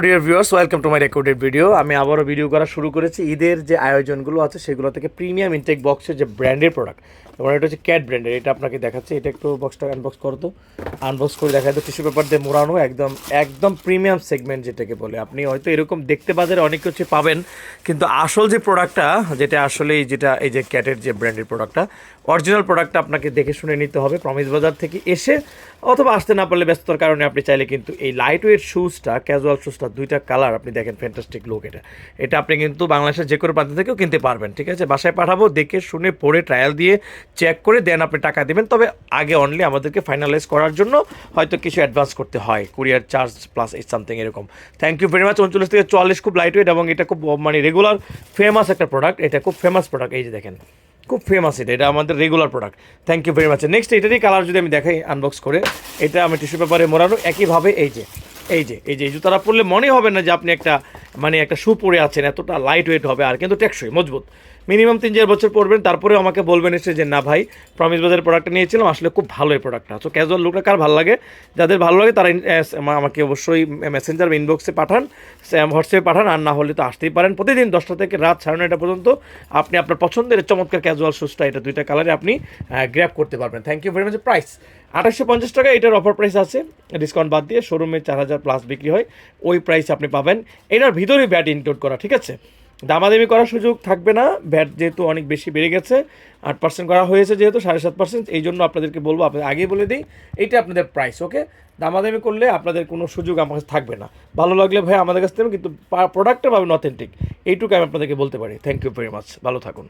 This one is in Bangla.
Dear viewers welcome to my recorded video আমি আবারও ভিডিও করা শুরু করেছি। ঈদের যে আয়োজনগুলো আছে, সেগুলো থেকে প্রিমিয়াম ইনটেক বক্সের যে ব্র্যান্ডের প্রোডাক্ট এবং এটা হচ্ছে ক্যাট ব্র্যান্ডের এটা আপনাকে দেখাচ্ছে, এটা একটু বক্সটা আনবক্স করো তো। আনবক্স করে দেখা যায় টিস্যু পেপার দিয়ে মোড়ানো, একদম একদম প্রিমিয়াম সেগমেন্ট যেটাকে বলে। আপনি হয়তো এরকম দেখতে বাজারে অনেক কিছু পাবেন, কিন্তু আসল যে প্রোডাক্টটা যেটা আসলে যেটা, এই যে ক্যাটের যে ব্র্যান্ডের প্রোডাক্টটা অরিজিনাল প্রোডাক্টটা আপনাকে দেখে শুনে নিতে হবে প্রমিস বাজার থেকে এসে, অথবা আসতে না পারলে ব্যস্ততার কারণে আপনি চাইলে কিন্তু এই লাইট ওয়েট শুজটা ক্যাজুয়াল শুজটা দুইটা কালার আপনি দেখেন ফ্যান্টাস্টিক লুক এটা। এটা আপনি কিন্তু বাংলাদেশের যে কোনো প্রান্ত থেকেও কিনতে পারবেন, ঠিক আছে? বাসায় পাঠাবো, দেখে শুনে, পড়ে ট্রায়াল দিয়ে চেক করে দেন আপনি টাকা দেবেন। তবে আগে অনলি আমাদেরকে ফাইনালাইজ করার জন্য হয়তো কিছু অ্যাডভান্স করতে হয়। কুরিয়ার চার্জ প্লাস এই সামথিং এরকম। থ্যাংক ইউ ভেরি মাচ উনচল্লিশ থেকে চুয়াল্লিশ খুব লাইট ওয়েট এবং এটা খুব মানে রেগুলার ফেমাস একটা প্রোডাক্ট এটা খুব ফেমাস প্রোডাক্ট এই যে দেখেন। খুব ফেমাস এটা। এটা আমাদের regular product thank you very much next এটারই কালার যদি আমি দেখাই আনবক্স করে, এটা আমি টিস্যু পেপারে মোড়ানো। একইভাবে এই যে এই যে এই যে, এই জুতারা পরলে মনে হবে না যে আপনি একটা মানে একটা শু পরে আছেন, এতটা লাইট ওয়েট হবে আর কিন্তু টেকসই, মজবুত। মিনিমাম তিন চার বছর পরবেন, তারপরেও আমাকে বলবেন এসে যে, না ভাই প্রমিস বাজারের প্রোডাক্টটা নিয়েছিলাম, আসলে খুব ভালো এই প্রোডাক্টটা তো ক্যাজুয়াল লুকটা কার ভালো লাগে? যাদের ভালো লাগে, তারা আমাকে অবশ্যই মেসেঞ্জার ইনবক্সে পাঠান হোয়াটসঅ্যাপে পাঠান, আর না হলে তো আসতেই পারেন। প্রতিদিন দশটা থেকে রাত সাড়ে নয়টা পর্যন্ত আপনি আপনার পছন্দের চমৎকার ক্যাজুয়াল শুজটা এটা দুইটা কালারে আপনি গ্র্যাপ করতে পারবেন। Thank you very much price আঠাশশো পঞ্চাশ টাকা, এটার অফার প্রাইস আছে। ডিসকাউন্ট বাদ দিয়ে শোরুমে চার হাজার প্লাস বিক্রি হয়। ওই প্রাইস আপনি পাবেন। এটার ভিতরে ব্যাট ইনক্লুড করা, ঠিক আছে? দামাদামি করার সুযোগ থাকবে না। ভ্যাট যেহেতু অনেক বেশি বেড়ে গেছে, আট পার্সেন্ট করা হয়েছে যেহেতু, সাড়ে সাত পার্সেন্ট এই জন্য আপনাদেরকে বলব, আপনাদের আগেই বলে দিই এইটা আপনাদের প্রাইস ওকে দামাদামি করলে আপনাদের কোনো সুযোগ আমার কাছে থাকবে না। ভালো লাগলে ভাই আমাদের কাছ থেকে কিন্তু প্রোডাক্টটা পাবেন অথেন্টিক এইটুকু আমি আপনাদেরকে বলতে পারি। থ্যাংক ইউ ভেরি মাচ ভালো থাকুন।